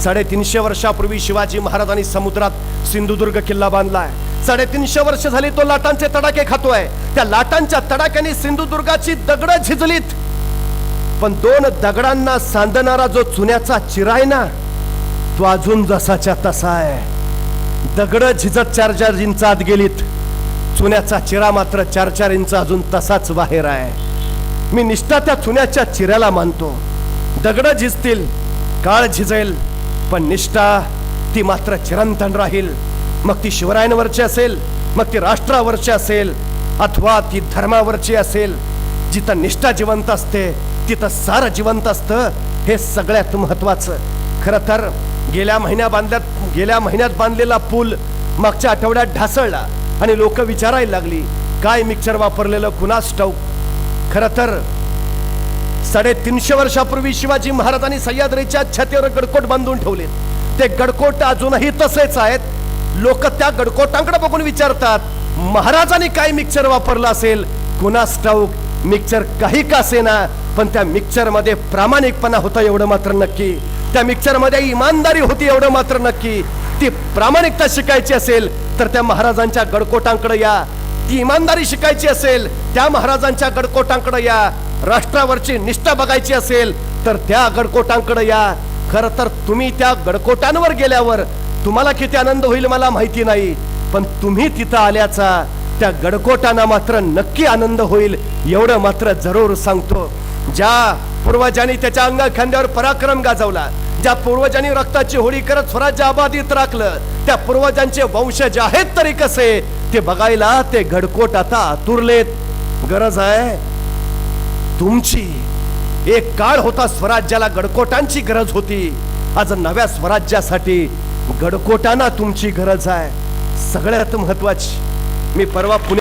साडेतीनशे वर्षापूर्वी शिवाजी महाराजांनी समुद्रात सिंधुदुर्ग किल्ला बांधलाय साडेतीनशे वर्ष झाली तो लाटांचे तडाखे खातोय. त्या लाटांच्या तडाख्याने सिंधुदुर्गाची दगड झिजलीत. पण दोन दगडांना सांधणारा जो चुन्याचा चिरा आहे ना तो अजून जसाच्या तसा आहे. दगड झिजत चार चार इंच आत गेलीत. चुन्याचा चिरा मात्र चार चार इंच अजून तसाच बाहेर आहे. मी निष्ठा त्या चुन्याच्या चिऱ्याला मानतो. दगड झिजतील काळ झिजेल. पण निष्ठा ती मात्र चिरंतन राहील. मग ती शिवरायांवरची असेल मग ती राष्ट्रावरची असेल अथवा ती धर्मावरची असेल. जिथं निष्ठा जिवंत असते तिथं सार जिवंत असतं हे सगळ्यात महत्वाचं खरं तर गेल्या महिन्या बांधल्यात गेल्या महिन्यात बांधलेला पूल मागच्या आठवड्यात ढासळला आणि लोक विचारायला लागली काय मिक्सर वापरलेलं कुणास ठाऊक खरं तर साडेतीनशे वर्षापूर्वी शिवाजी महाराजांनी सह्याद्रीच्या छतेवर गडकोट बांधून ठेवले. ते गडकोट अजूनही तसेच आहेत. लोक त्या गडकोटांकडे बघून विचारतात महाराजांनी काय मिक्सर वापरलं असेल? कुणास ठाऊक मिक्सर काही का असेना? पण त्या मिक्सरमध्ये प्रामाणिकपणा होता एवढं मात्र नक्की. त्या मिक्सरमध्ये इमानदारी होती एवढं मात्र नक्की. ती प्रामाणिकता शिकायची असेल तर त्या महाराजांच्या गडकोटांकडे या. ती इमानदारी शिकायची असेल त्या महाराजांच्या गडकोटांकडे या. राष्ट्रावरची निष्ठा बघायची असेल तर त्या गडकोटांकडे या. खर तर तुम्ही त्या गडकोटांवर गेल्यावर तुम्हाला किती आनंद होईल मला माहिती नाही पण तुम्ही तिथं आल्याचा त्या गडकोटांना मात्र नक्की आनंद होईल एवढं मात्र जरूर सांगतो. ज्या पूर्वजांनी त्याच्या अंगा खांद्यावर पराक्रम गाजवला ज्या पूर्वजांनी रक्ताची होळी करत स्वराज्य अबाधित राखलं त्या पूर्वजांचे वंशज आहेत तरी कसे ते बघायला ते घडकोट आता आतुरलेत. गरज आहे? तुमची. एक काळ होता स्वराज्याला गडकोटांची गरज होती. आज नव्या स्वराज्यासाठी गडकोटांना तुमची गरज आहे. सगळ्यात महत्वाची. मी परवा पुणे